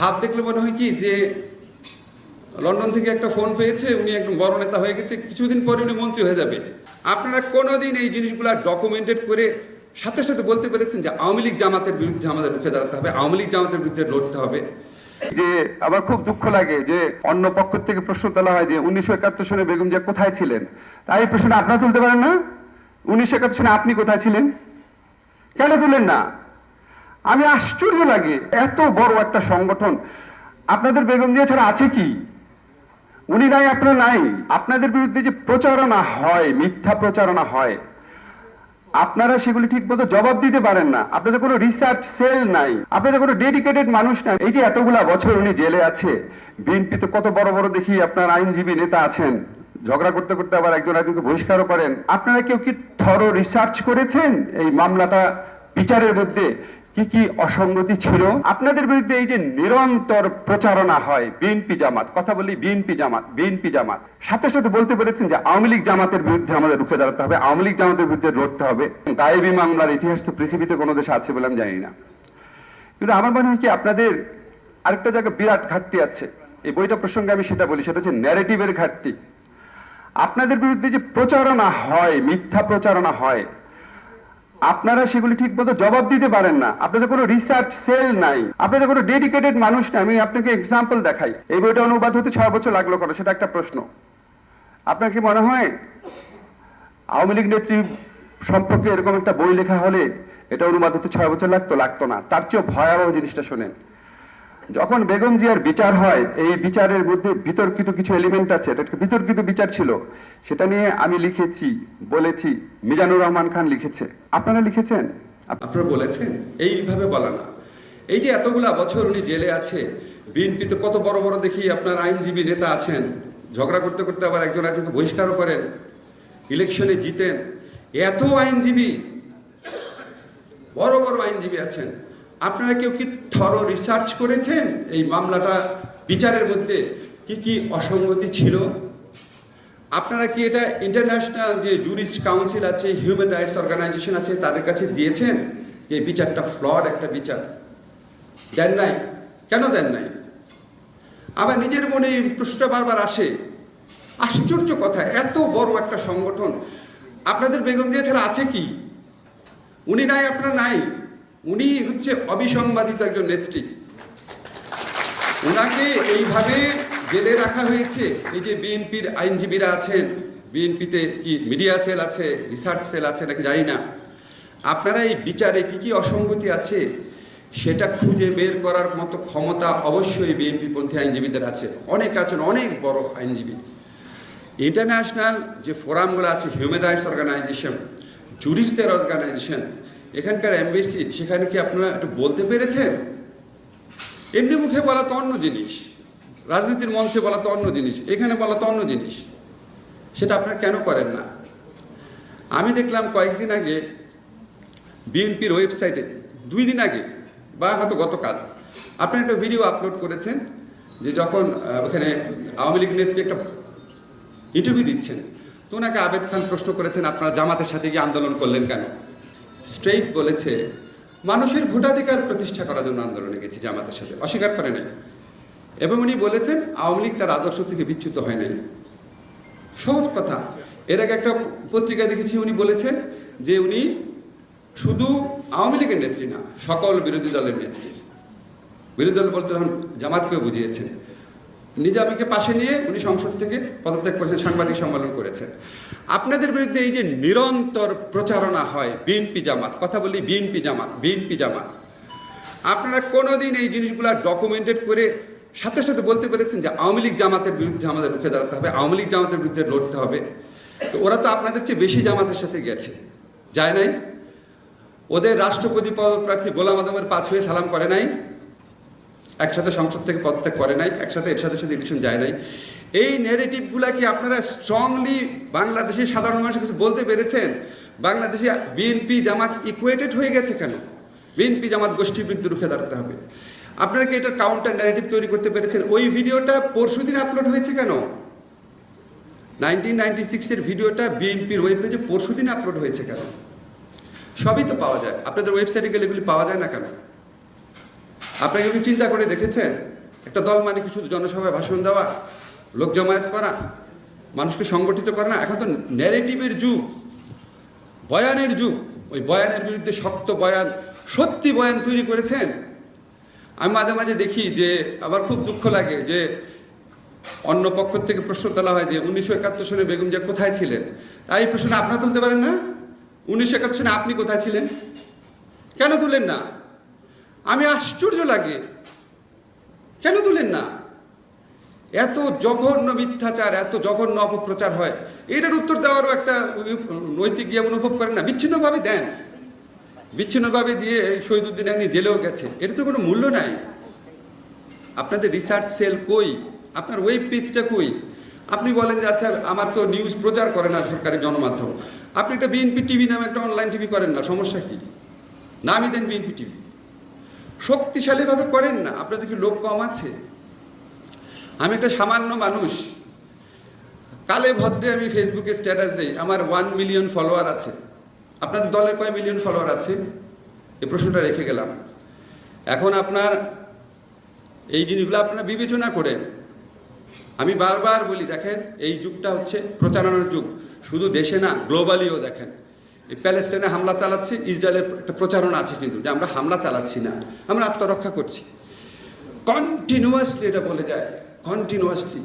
ভাব দেখলে মনে হয় কি যে লন্ডন থেকে একটা ফোন পেয়েছে, উনি একদম বড় নেতা হয়ে গেছে, কিছুদিন পরে উনি মন্ত্রী হয়ে যাবে। আপনারা কোনোদিন এই জিনিসগুলো ডকুমেন্টেড করে সাথে সাথে বলতে পেরেছেন যে আওয়ামী লীগ জামাতের বিরুদ্ধে আমাদের রুখে দাঁড়াতে হবে, আওয়ামী লীগ জামাতের বিরুদ্ধে লড়তে হবে। যে আমার খুব দুঃখ লাগে যে অন্য পক্ষ থেকে প্রশ্ন তোলা হয় যে উনিশশো একাত্তর সনে বেগম জিয়া কোথায় ছিলেন? তাই এই প্রশ্নটা আপনারা তুলতে পারেন না? উনিশশো একাত্তর সনে আপনি কোথায় ছিলেন? কেন তুলেন না? আমি আশ্চর্য লাগে, এত বড় একটা সংগঠন। আপনাদের বেগম জিয়া ছাড়া আছে কি? উনি নাই, আপনার নাই। আপনাদের বিরুদ্ধে যে প্রচারণা হয়, মিথ্যা প্রচারণা হয়, আপনারা সেগুলি ঠিক মতো জবাব দিতে পারেন না। আপনাদের কোনো রিসার্চ সেল নাই, আপনাদের কোনো ডেডিকেটেড মানুষ নাই। এই যে এতগুলা বছর উনি জেলে আছে বিএনপিতে কত বড় বড় দেখি আপনার আইনজীবী নেতা আছেন, ঝগড়া করতে করতে আবার একজন একজনকে বহিষ্কারও করেন। আপনারা কেউ কি থর রিসার্চ করেছেন? এই মামলাটা বিচারের মধ্যে কি কি অসঙ্গতি ছিল? আপনাদের বিরুদ্ধে এই যে নিরন্তর প্রচারণা হয়, বিএনপি জামাত, কথা বলি বিএনপি জামাত বিএনপি জামাত। সাথে সাথে বলতে পেরেছেন যে আওয়ামী লীগ জামাতের বিরুদ্ধে আমাদের রুখে দাঁড়াতে হবে, আওয়ামী লীগ জামাতের বিরুদ্ধে লড়তে হবে। গায়েবী মামলার ইতিহাস তো পৃথিবীতে কোনো দেশে আছে বলে আমি জানি না। কিন্তু আমার মনে হয় কি আপনাদের আরেকটা জায়গায় বিরাট ঘাটতি আছে। এই বইটা প্রসঙ্গে আমি সেটা বলি, সেটা হচ্ছে ন্যারেটিভের ঘাটতি। আপনাদের বিরুদ্ধে যে প্রচারণা হয়, মিথ্যা প্রচারণা হয় আপনারা সেগুলি ঠিক মতো জবাব দিতে পারেন না। আপনাদের কোনো রিসার্চ সেল নাই। আপনাদের কোনো ডেডিকেটেড মানুষ নাই। আমি আপনাকে এক্সাম্পল দেখাই। এই বইটা অনুবাদ হতে ছয় বছর লাগল কেন? সেটা একটা প্রশ্ন। আপনার কি মনে হয়, আওয়ামী লীগ নেত্রী সম্পর্কে এরকম একটা বই লেখা হলে এটা অনুবাদ হতে ছয় বছর লাগতো লাগতো না? তার চেয়েও ভয়াবহ জিনিসটা শোনেন। যখন বেগম জিয়ার বিচার হয়, এই বিচারের মধ্যে বিতর্কিত কিছু এলিমেন্ট আছে। এটা বিতর্কিত বিচার ছিল। সেটা নিয়ে আমি লিখেছি, বলেছি, মিজানুর রহমান খান লিখেছে। আপনারা লিখেছেন? আপনারা বলেছেন, এইভাবে বলা না। এই যে এতগুলা বছর উনি জেলে আছে, বিএনপিতে কত বড় বড় দেখি আপনার আইনজীবী নেতা আছেন, ঝগড়া করতে করতে আবার একজন একজনকে বহিষ্কারও করেন ইলেকশনে জিতেন। এত আইনজীবী, বড় বড় আইনজীবী আছেন। আপনারা কেউ কি থর রিসার্চ করেছেন? এই মামলাটা বিচারের মধ্যে কি কি অসঙ্গতি ছিল? আপনারা কি এটা ইন্টারন্যাশনাল যে জুরিস্ট কাউন্সিল আছে হিউম্যান রাইটস অর্গানাইজেশন আছে, তাদের কাছে দিয়েছেন যে বিচারটা ফ্লড একটা বিচার? দেন নাই। কেন দেন নাই? আবার নিজের মনে এই প্রশ্নটা বারবার আসে। আশ্চর্য কথা, এত বড় একটা সংগঠন। আপনাদের বেগম দিয়ে ছাড়া আছে কি? উনি নাই, আপনার নাই। উনি হচ্ছে অবিসংবাদিত একজন নেত্রী। ওনাকে এইভাবে জেলে রাখা হয়েছে। এই যে বিএনপির আইনজীবীরা আছেন, বিএনপিতে কি মিডিয়া সেল আছে, রিসার্চ সেল আছে নাকি জানি না। আপনারা এই বিচারে কি কি অসঙ্গতি আছে, সেটা খুঁজে বের করার মতো ক্ষমতা অবশ্যই বিএনপি পন্থী আইনজীবীদের আছে। অনেক আছেন, অনেক বড় আইনজীবী। ইন্টারন্যাশনাল যে ফোরামগুলো আছে, হিউম্যান রাইটস অর্গানাইজেশন জুরিস্টদের অর্গানাইজেশন এখানকার এমবিসি, সেখানে কি আপনারা একটু বলতে পেরেছেন? এমনি মুখে বলা তো অন্য জিনিস। রাজনীতির মঞ্চে বলা তো অন্য জিনিস, এখানে বলা তো অন্য জিনিস। সেটা আপনারা কেন করেন না? আমি দেখলাম কয়েকদিন আগে বিএনপির ওয়েবসাইটে, দুই দিন আগে, বা হয়তো গতকাল আপনি একটা ভিডিও আপলোড করেছেন যে যখন ওখানে আওয়ামী লীগ নেত্রী একটা ইন্টারভিউ দিচ্ছেন, তো ওনাকে আবেদ খান প্রশ্ন করেছেন, আপনারা জামাতের সাথে গিয়ে আন্দোলন করলেন কেন? স্ট্রেইট বলেছে, মানুষের ভোটাধিকার প্রতিষ্ঠা করার জন্য আন্দোলনে গেছি জামাতের সাথে। অস্বীকার করে নাই। এবং উনি বলেছেন, আওয়ামী লীগ তার আদর্শ থেকে বিচ্যুত হয় নাই। সহজ কথা। এর আগে একটা পত্রিকায় দেখেছি, উনি বলেছেন যে উনি শুধু আওয়ামী লীগের নেত্রী না, সকল বিরোধী দলের নেত্রী। বিরোধী দল বলতে জামাতকেও বুঝিয়েছেন। নিজামীকে পাশে নিয়ে উনি সংসদ থেকে পদত্যাগ করেছেন, সাংবাদিক সম্মেলন করেছেন। আপনাদের বিরুদ্ধে এই যে নিরন্তর প্রচারণা হয়, বিএনপি জামাত, কথা বলি বিএনপি জামাত বিএনপি জামাত। আপনারা কোনোদিন এই জিনিসগুলো ডকুমেন্টেড করে সাথে সাথে বলতে পেরেছেন যে আওয়ামী লীগ জামাতের বিরুদ্ধে আমাদের রুখে দাঁড়াতে হবে, আওয়ামী লীগ জামাতের বিরুদ্ধে লড়তে হবে। তো ওরা তো আপনাদের চেয়ে বেশি জামাতের সাথে গেছে। যায় নাই? ওদের রাষ্ট্রপতি পদপ্রার্থী গোলাম আদমের পাঁচ হয়ে সালাম করে নাই? একসাথে সংসদ থেকে পদত্যাগ করে নাই, একসাথে এর সাথে সাথে ইলেকশন যায় নাই। এই নেগেটিভগুলা কি আপনারা স্ট্রংলি বাংলাদেশের সাধারণ মানুষের কাছে বলতে পেরেছেন? বাংলাদেশে বিএনপি জামাত ইকুয়েটেড হয়ে গেছে কেন? বিএনপি জামাত গোষ্ঠীর বিরুদ্ধে রুখে দাঁড়াতে হবে। আপনারা কি এটা কাউন্টার ন্যারেটিভ তৈরি করতে পেরেছেন? ওই ভিডিওটা পরশু দিন আপলোড হয়েছে কেন? নাইনটিন নাইনটি সিক্সের ভিডিওটা বিএনপির ওয়েব পেজে পরশু দিন আপলোড হয়েছে কেন? সবই তো পাওয়া যায়। আপনাদের ওয়েবসাইটে গেলে এগুলি পাওয়া যায় না কেন? আপনাকে কি চিন্তা করে দেখেছেন? একটা দল মানে কি শুধু জনসভায় ভাষণ দেওয়া? লোক জমায়েত করা? মানুষকে সংগঠিত করা না? এখন তো ন্যারেটিভের যুগ। বয়ানের যুগ। ওই বয়ানের বিরুদ্ধে শক্ত বয়ান, সত্যি বয়ান তৈরি করেছেন? আমি মাঝে মাঝে দেখি যে, আমার খুব দুঃখ লাগে যে, অন্য পক্ষ থেকে প্রশ্ন তোলা হয় যে, উনিশশো একাত্তর সনে বেগম জিয়া কোথায় ছিলেন? তাই প্রশ্ন আপনারা তুলতে পারেন না? উনিশশো একাত্তর সনে আপনি কোথায় ছিলেন? কেন তুলেন না? আমি আশ্চর্য লাগে। কেন তুলেন না? এত জঘন্য মিথ্যাচার, এত জঘন্য অপপ্রচার হয়। এটার উত্তর দেওয়ারও একটা নৈতিক ইয়ে অনুভব করেন না। বিচ্ছিন্নভাবে দেন। বিচ্ছিন্নভাবে দিয়ে শহীদুদ্দিন আপনি জেলেও গেছে এটা তো কোনো মূল্য নাই। আপনাদের রিসার্চ সেল কই? আপনার ওয়েব পেজটা কই? আপনি বলেন যে আচ্ছা আমার তো নিউজ প্রচার করে না সরকারি গণমাধ্যম আপনি একটা বিএনপি টিভি নামে একটা অনলাইন টিভি করেন না, সমস্যা কি? নামই দেন বিএনপি টিভি শক্তিশালীভাবে করেন না। আপনাদের কি লোক কম আছে? আমি একটা সামান্য মানুষ। কালে ভদ্রে আমি ফেসবুকে স্ট্যাটাস দিই। আমার ওয়ান মিলিয়ন ফলোয়ার আছে। আপনাদের দলের কয় মিলিয়ন ফলোয়ার আছে? এই প্রশ্নটা রেখে গেলাম। এখন আপনার এই জিনিসগুলো আপনারা বিবেচনা করেন আমি বারবার বলি, দেখেন, এই যুগটা হচ্ছে প্রচারণার যুগ। শুধু দেশে না গ্লোবালিও দেখেন। প্যালেস্টাইনে হামলা চালাচ্ছে, ইসরায়েলের একটা প্রচারণা আছে কিন্তু যে আমরা হামলা চালাচ্ছি না, আমরা আত্মরক্ষা করছি। কন্টিনিউয়াসলি এটা বলে যায় কন্টিনিউয়াসলি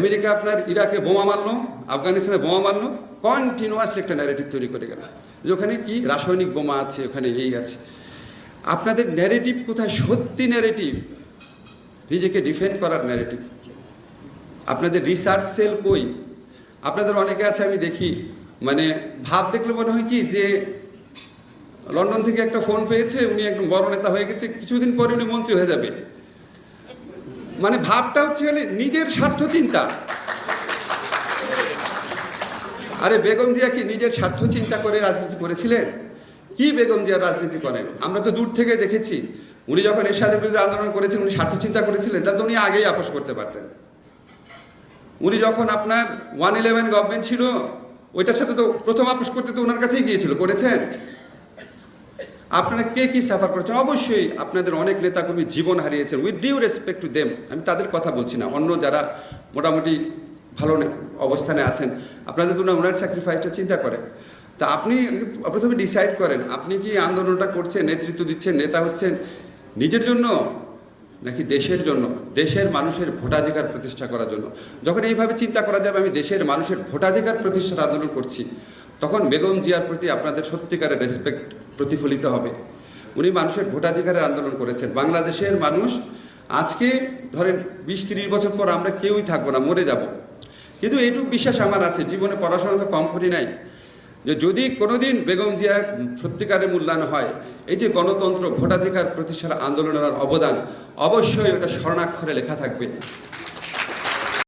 আমেরিকা আপনার ইরাকে বোমা মারলো, আফগানিস্তানে বোমা মারলো কন্টিনিউয়াসলি একটা ন্যারেটিভ তৈরি করে গেল। যে ওখানে কি রাসায়নিক বোমা আছে, ওখানে এই আছে। আপনাদের ন্যারেটিভ কোথায়? সত্যি ন্যারেটিভ নিজেকে ডিফেন্ড করার ন্যারেটিভ আপনাদের রিসার্চ সেল কই? আপনাদের অনেকে আছে, আমি দেখি। মানে ভাব দেখলে মনে হয় কি যে লন্ডন থেকে একটা ফোন পেয়েছে, উনি একদম বড় নেতা হয়ে গেছে, কিছুদিন পরে উনি মন্ত্রী হয়ে যাবে। মানে ভাবটা হচ্ছে নিজের স্বার্থ চিন্তা। আরে বেগম জিয়া কি নিজের স্বার্থ চিন্তা করে রাজনীতি করেছিলেন? কি বেগম জিয়া রাজনীতি করেন? আমরা তো দূর থেকে দেখেছি, উনি যখন এরশাদের বিরুদ্ধে আন্দোলন করেছেন, উনি স্বার্থ চিন্তা করেছিলেন তা তো উনি আগেই আপোষ করতে পারতেন। উনি যখন আপনার ওয়ান ইলেভেন গভর্নমেন্ট ছিল ওইটার সাথে তো প্রথম আপোষ করতে তো ওনার কাছেই গিয়েছিল, করেছেন। আপনারা কে কি সাফার করেছেন? অবশ্যই আপনাদের অনেক নেতাকর্মী জীবন হারিয়েছেন with due respect to them আমি তাদের কথা বলছি না, অন্য যারা মোটামুটি ভালো অবস্থানে আছেন, আপনাদের তো ওনার স্যাক্রিফাইসটা চিন্তা করেন তা আপনি প্রথমে ডিসাইড করেন, আপনি কি আন্দোলনটা করছেন, নেতৃত্ব দিচ্ছেন, নেতা হচ্ছেন, নিজের জন্য নাকি দেশের জন্য, দেশের মানুষের ভোটাধিকার প্রতিষ্ঠা করার জন্য? যখন এইভাবে চিন্তা করা যাবে, আমি দেশের মানুষের ভোটাধিকার প্রতিষ্ঠার আন্দোলন করছি, তখন বেগম জিয়ার প্রতি আপনাদের সত্যিকারের রেসপেক্ট প্রতিফলিত হবে। উনি মানুষের ভোটাধিকারের আন্দোলন করেছেন। বাংলাদেশের মানুষ, আজকে ধরেন বিশ তিরিশ বছর পর আমরা কেউই থাকব না, মরে যাব। কিন্তু এইটুকু বিশ্বাস আমার আছে, জীবনে পড়াশোনা তো কম করি নাই। যে যদি কোনোদিন বেগম জিয়ার সত্যিকারের মূল্যায়ন হয়, এই যে গণতন্ত্র ভোটাধিকার প্রতিষ্ঠার আন্দোলনের অবদান, অবশ্যই ওটা স্বর্ণাক্ষরে লেখা থাকবে।